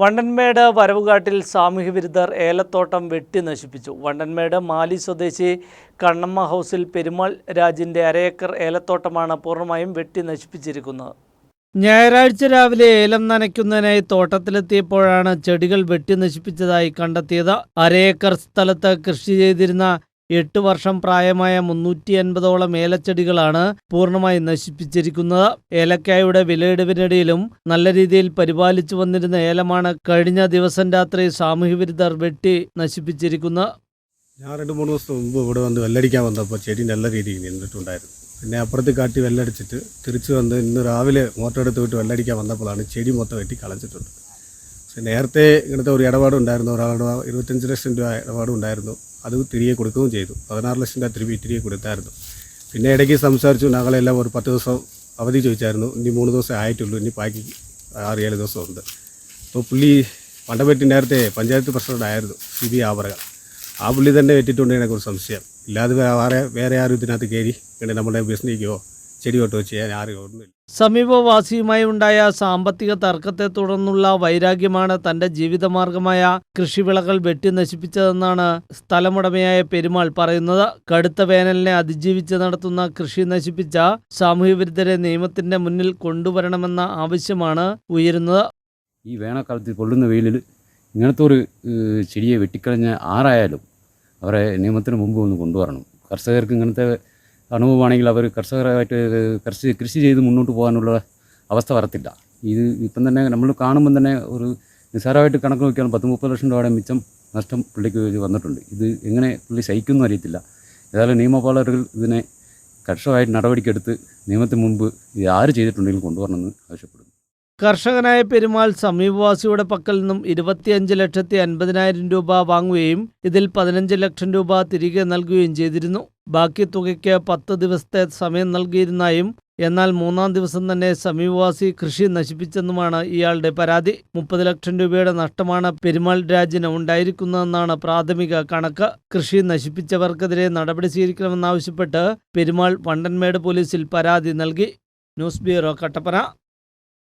വണ്ടൻമേട് വരവുകാട്ടിൽ സാമൂഹ്യ വിരുദ്ധർ ഏലത്തോട്ടം വെട്ടി നശിപ്പിച്ചു. വണ്ടൻമേട് മാലി സ്വദേശി കണ്ണമ്മ ഹൗസിൽ പെരുമാൾ രാജിന്റെ അരയേക്കർ ഏലത്തോട്ടമാണ് പൂർണമായും വെട്ടി നശിപ്പിച്ചിരിക്കുന്നത്. ഞായറാഴ്ച രാവിലെ ഏലം നനയ്ക്കുന്നതിനായി തോട്ടത്തിലെത്തിയപ്പോഴാണ് ചെടികൾ വെട്ടി നശിപ്പിച്ചതായി കണ്ടെത്തിയത്. അരയേക്കർ സ്ഥലത്ത് കൃഷി ചെയ്തിരുന്ന എട്ട് വർഷം പ്രായമായ മുന്നൂറ്റി അൻപതോളം ഏലച്ചെടികളാണ് പൂർണമായി നശിപ്പിച്ചിരിക്കുന്നത്. ഏലക്കായുടെ വിലയിടിവിനിടയിലും നല്ല രീതിയിൽ പരിപാലിച്ചു വന്നിരുന്ന ഏലമാണ് കഴിഞ്ഞ ദിവസം രാത്രി സാമൂഹ്യവിരുദ്ധർ വെട്ടി നശിപ്പിച്ചിരിക്കുന്നത് ഞാൻ രണ്ട് മൂന്ന് ദിവസം മുമ്പ് ഇവിടെ വന്ന് വെല്ലടിക്കാൻ വന്നപ്പോൾ ചെടി നല്ല രീതിയിൽ നിന്നിട്ടുണ്ടായിരുന്നു. പിന്നെ അപ്പുറത്ത് കാട്ടി വെല്ലടിച്ചിട്ട് തിരിച്ചു വന്ന് ഇന്ന് രാവിലെ മോട്ടർ എടുത്ത് വിട്ട് വെല്ലടിക്കാൻ വന്നപ്പോഴാണ് ചെടി മൊത്തം വെട്ടി കളഞ്ഞിട്ടുണ്ട്. പക്ഷേ നേരത്തെ ഇങ്ങനത്തെ ഒരു ഇടപാടുണ്ടായിരുന്നു. ഒരാളുടെ ഇരുപത്തഞ്ച് ലക്ഷം രൂപ ഇടപാടും ഉണ്ടായിരുന്നു അത് തിരികെ കൊടുക്കുകയും ചെയ്തു. പതിനാറ് ലക്ഷം രൂപ തിരികെ തിരികെ കൊടുത്തായിരുന്നു. പിന്നെ ഇടയ്ക്ക് സംസാരിച്ചു ഞങ്ങളെല്ലാം ഒരു പത്ത് ദിവസം അവധി ചോദിച്ചായിരുന്നു. ഇനി മൂന്ന് ദിവസം ആയിട്ടുള്ളൂ. ഇനി ബാക്കി ആറ് ഏഴ് ദിവസം ഉണ്ട്. അപ്പോൾ പുള്ളി പണ്ടപറ്റി നേരത്തെ പഞ്ചായത്ത് പ്രസിഡന്റ് ആയിരുന്നു സി ബി ആവറകൾ ആ പുള്ളി തന്നെ വെറ്റിട്ടുണ്ട് എനിക്കൊരു സംശയം. ഇല്ലാതെ വേറെ വേറെ ആരും ഇതിനകത്ത് കയറി നമ്മുടെ ബിസിനസ്സിക്കോ ചെടി വെച്ച് ചെയ്യാൻ ആരും സമീപവാസിയുമായി ഉണ്ടായ സാമ്പത്തിക തർക്കത്തെ തുടർന്നുള്ള വൈരാഗ്യമാണ് തന്റെ ജീവിതമാർഗമായ കൃഷിവിളകൾ വെട്ടി നശിപ്പിച്ചതെന്നാണ് സ്ഥലമുടമയായ പെരുമാൾ പറയുന്നത്. കടുത്ത വേനലിനെ അതിജീവിച്ച് നടത്തുന്ന കൃഷി നശിപ്പിച്ച സാമൂഹ്യവിരുദ്ധരെ നിയമത്തിന്റെ മുന്നിൽ കൊണ്ടുവരണമെന്ന ആവശ്യമാണ് ഉയരുന്നത്. ഈ വേനൽക്കാലത്ത് കൊള്ളുന്ന വെയിലിൽ ഇങ്ങനത്തെ ഒരു ചെടിയെ വെട്ടിക്കളഞ്ഞ ആരായാലും അവരെ നിയമത്തിന് മുമ്പ് ഒന്ന് കൊണ്ടുവരണം. കർഷകർക്ക് ഇങ്ങനത്തെ അനുഭവമാണെങ്കിൽ അവർ കർഷകരായിട്ട് കൃഷി കൃഷി ചെയ്ത് മുന്നോട്ട് പോകാനുള്ള അവസ്ഥ വരത്തില്ല. ഇത് ഇപ്പം തന്നെ നമ്മൾ കാണുമ്പം തന്നെ ഒരു നിസ്സാരമായിട്ട് കണക്ക് നോക്കിയാൽ പത്ത് മുപ്പത് ലക്ഷം രൂപയുടെ മിച്ചം നഷ്ടം പുള്ളിക്ക് വന്നിട്ടുണ്ട്. ഇത് എങ്ങനെ പുള്ളി സഹിക്കുന്നു അറിയത്തില്ല. ഏതായാലും നിയമപാലകർ ഇതിനെ കർഷകമായിട്ട് നടപടിക്കെടുത്ത് നിയമത്തിന് മുമ്പ് ഇത് ആര് ചെയ്തിട്ടുണ്ടെങ്കിലും കൊണ്ടുവരണമെന്ന് ആവശ്യപ്പെടുന്നു. കർഷകനായ പെരുമാൾ സമീപവാസിയുടെ പക്കൽ നിന്നും ഇരുപത്തിയഞ്ച് ലക്ഷത്തി അൻപതിനായിരം രൂപ വാങ്ങുകയും ഇതിൽ പതിനഞ്ച് ലക്ഷം രൂപ തിരികെ നൽകുകയും ചെയ്തിരുന്നു. ബാക്കി തുകയ്ക്ക് പത്ത് ദിവസത്തെ സമയം നൽകിയിരുന്നായും എന്നാൽ മൂന്നാം ദിവസം തന്നെ സമീപവാസി കൃഷി നശിപ്പിച്ചെന്നുമാണ് ഇയാളുടെ പരാതി. മുപ്പത് ലക്ഷം രൂപയുടെ നഷ്ടമാണ് പെരുമാൾ രാജിന് ഉണ്ടായിരിക്കുന്നതെന്നാണ് പ്രാഥമിക കണക്ക്. കൃഷി നശിപ്പിച്ചവർക്കെതിരെ നടപടി സ്വീകരിക്കണമെന്നാവശ്യപ്പെട്ട് പെരുമാൾ വണ്ടൻമേട് പോലീസിൽ പരാതി നൽകി. News bureau Kattappana.